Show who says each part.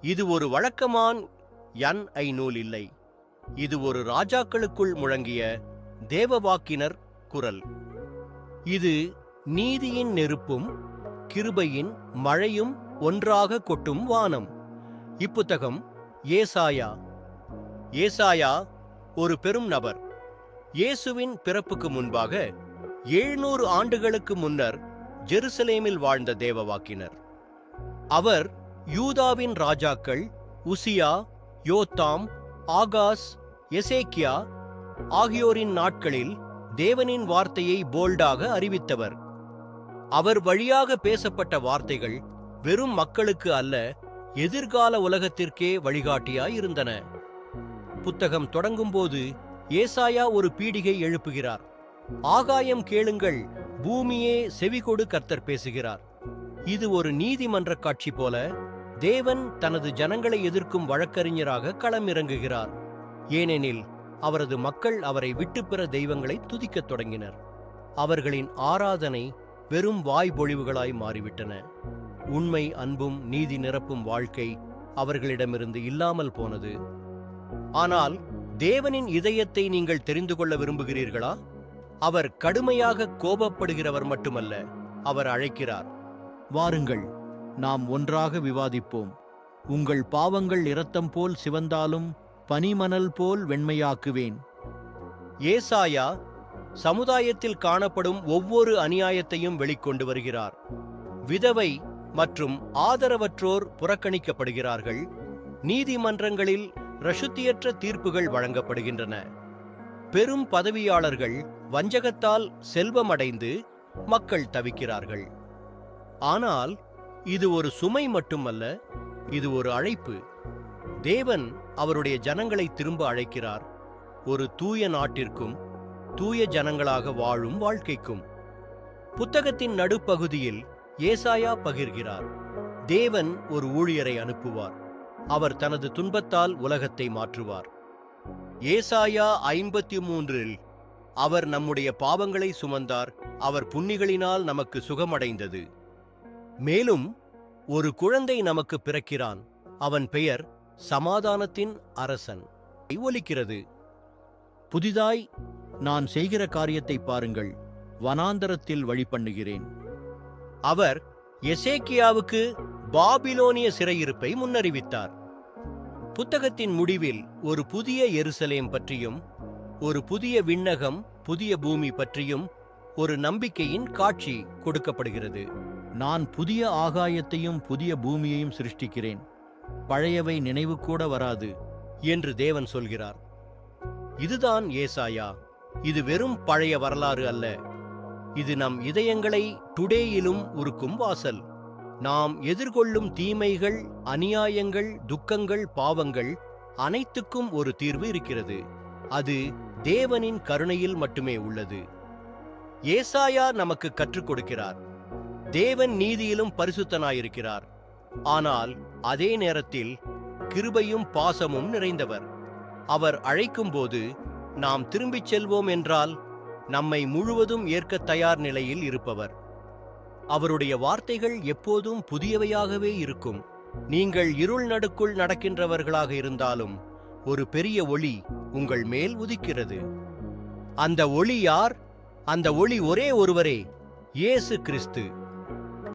Speaker 1: இது ஒரு வழக்கமான் என் ஐ நூல் இல்லை. இது ஒரு ராஜாக்களுக்குள் முழங்கிய தேவவாக்கினர் குரல். இது நீதியின் நெருப்பும் கிருபையின் மழையும் ஒன்றாக கொட்டும் வானம். இப்புத்தகம் ஏசாயா. ஏசாயா ஒரு பெரும் நபர். இயேசுவின் பிறப்புக்கு முன்பாக எழுநூறு ஆண்டுகளுக்கு முன்னர் ஜெருசலேமில் வாழ்ந்த தேவவாக்கினர். அவர் யூதாவின் ராஜாக்கள் உசியா யோத்தாம் ஆகாஸ் எசேக்கியா ஆகியோரின் நாட்களில் தேவனின் வார்த்தையை போல்டாக அறிவித்தவர். அவர் வழியாக பேசப்பட்ட வார்த்தைகள் வெறும் மக்களுக்கு அல்ல எதிர்கால உலகத்திற்கே வழிகாட்டியாய் இருந்தன புத்தகம் தொடங்கும்போது ஏசாயா ஒரு பீடிகை எழுப்புகிறார். ஆகாயம் கேளுங்கள் பூமியே செவிகொடு கர்த்தர் பேசுகிறார். இது ஒரு நீதிமன்ற காட்சி போல தேவன் தனது ஜனங்களை எதிர்க்கும் வழக்கறிஞராக களமிறங்குகிறார். ஏனெனில் அவரது மக்கள் அவரை விட்டுப்பெற தெய்வங்களை துதிக்கத் தொடங்கினர். அவர்களின் ஆராதனை வெறும் வாய்பொழிவுகளாய் மாறிவிட்டன. உண்மை அன்பும் நீதி நிரப்பும் வாழ்க்கை அவர்களிடமிருந்து இல்லாமல் போனது. ஆனால் தேவனின் இதயத்தை நீங்கள் தெரிந்து கொள்ள விரும்புகிறீர்களா? அவர் கடுமையாக கோபப்படுகிறவர் மட்டுமல்ல அவர் அழைக்கிறார். வாருங்கள் நாம் ஒன்றாக விவாதிப்போம். உங்கள் பாவங்கள் இரத்தம் போல் சிவந்தாலும் பனிமணல் போல் வெண்மையாக்குவேன். ஏசாயா சமுதாயத்தில் காணப்படும் ஒவ்வொரு அநியாயத்தையும் வெளிக்கொண்டு வருகிறார். விதவை மற்றும் ஆதரவற்றோர் புறக்கணிக்கப்படுகிறார்கள். நீதிமன்றங்களில் ரசுத்தியற்ற தீர்ப்புகள் வழங்கப்படுகின்றன. பெரும் பதவியாளர்கள் வஞ்சகத்தால் செல்வமடைந்து மக்கள் தவிக்கிறார்கள். ஆனால் இது ஒரு சுமை மட்டுமல்ல இது ஒரு அழைப்பு. தேவன் அவருடைய ஜனங்களை திரும்ப அழைக்கிறார். ஒரு தூய நாட்டிற்கும் தூய ஜனங்களாக வாழும் வாழ்க்கைக்கும். புத்தகத்தின் நடுப்பகுதியில் ஏசாயா பகிர்கிறார். தேவன் ஒரு ஊழியரை அனுப்புவார். அவர் தனது துன்பத்தால் உலகத்தை மாற்றுவார். ஏசாயா ஐம்பத்தி மூன்றில் அவர் நம்முடைய பாவங்களை சுமந்தார் அவர் புண்ணிகளினால் நமக்கு சுகமடைந்தது. மேலும் ஒரு குழந்தை நமக்கு பிறக்கிறான். அவன் பெயர் சமாதானத்தின் அரசன். ஒலிக்கிறது புதிதாய் நான் செய்கிற காரியத்தை பாருங்கள். வனாந்தரத்தில் வழி பண்ணுகிறேன் அவர் எசேக்கியாவுக்கு பாபிலோனிய சிறையிருப்பை முன்னறிவித்தார். புத்தகத்தின் முடிவில் ஒரு புதிய எருசலேம் பற்றியும் ஒரு புதிய விண்ணகம் புதிய பூமி பற்றியும் ஒரு நம்பிக்கையின் காட்சி கொடுக்கப்படுகிறது. நான் புதிய ஆகாயத்தையும் புதிய பூமியையும் சிருஷ்டிக்கிறேன். பழையவை நினைவு கூட வராது என்று தேவன் சொல்கிறார். இதுதான் ஏசாயா. இது வெறும் பழைய வரலாறு அல்ல. இது நம் இதயங்களை டுடேயிலும் உருக்கும் வாசல். நாம் எதிர்கொள்ளும் தீமைகள் அநியாயங்கள் துக்கங்கள் பாவங்கள் அனைத்துக்கும் ஒரு தீர்வு இருக்கிறது. அது தேவனின் கருணையில் மட்டுமே உள்ளது. ஏசாயா நமக்கு கற்றுக் கொடுக்கிறார். தேவன் நீதியிலும் பரிசுத்தனாயிருக்கிறார். ஆனால் அதே நேரத்தில் கிருபையும் பாசமும் நிறைந்தவர். அவர் அழைக்கும்போது நாம் திரும்பிச் செல்வோம் என்றால் நம்மை முழுவதும் ஏற்க தயார் நிலையில் இருப்பவர். அவருடைய வார்த்தைகள் எப்போதும் புதியவையாகவே இருக்கும். நீங்கள் இருள் நடுக்குள் நடக்கின்றவர்களாக இருந்தாலும் ஒரு பெரிய ஒளி உங்கள் மேல் உதிக்கிறது. அந்த ஒளி யார்? அந்த ஒளி ஒரே ஒருவரே இயேசு கிறிஸ்து.